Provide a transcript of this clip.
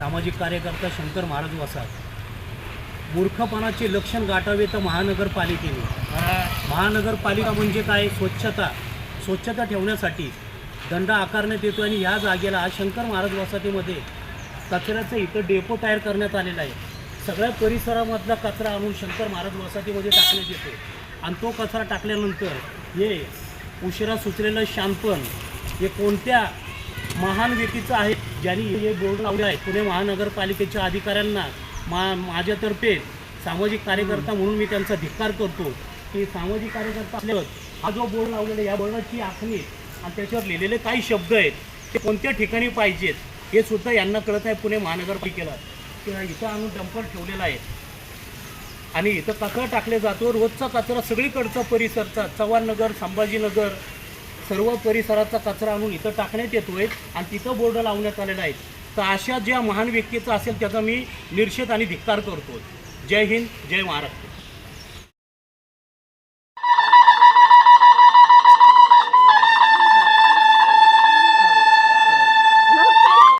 सामाजिक कार्यकर्ता शंकर महाराज वसार मूर्खपणाचे लक्षण गाठावे तर महानगरपालिकेने. महानगरपालिका म्हणजे काय? स्वच्छता. स्वच्छता ठेवण्यासाठी दंड आकारण्यात येतो आणि या जागेला आज शंकर महाराज वसाहतीमध्ये कचऱ्याचं इथं डेपो तयार करण्यात आलेला आहे. सगळ्या परिसरामधला कचरा आणून शंकर महाराज वसाहतीमध्ये टाकण्यात येतो. आणि तो कचरा टाकल्यानंतर हे उशिरा सुचलेलं शांतपण हे कोणत्या महान व्यक्तीचं आहे. ज्यांनी हे बोर्ड लावले आहे. पुणे महानगरपालिकेच्या अधिकाऱ्यांना मा माझ्यातर्फे सामाजिक कार्यकर्ता म्हणून मी त्यांचा धिक्कार करतो. की सामाजिक कार्यकर्ता असल्यावर हा जो बोर्ड लावलेला या बोर्डाची आखणी आणि त्याच्यावर लिहिलेले काही शब्द आहेत ते कोणत्या ठिकाणी पाहिजेत हे सुद्धा यांना कळत आहे पुणे महानगरपालिकेला. किंवा इथं आणून डंपर ठेवलेला आहे. आणि इथं कचरा टाकले जातो. रोजचा कचरा सगळीकडचा परिसरचा चव्हाणनगर संभाजीनगर सर्व परिसराचा कचरा आणून इथं टाकण्यात येतोय आणि तिथं बोर्ड लावण्यात आलेला आहे. तर अशा ज्या महान व्यक्तीचं असेल त्याचा मी निषेध आणि धिक्कार करतो जय हिंद जय महाराष्ट्र.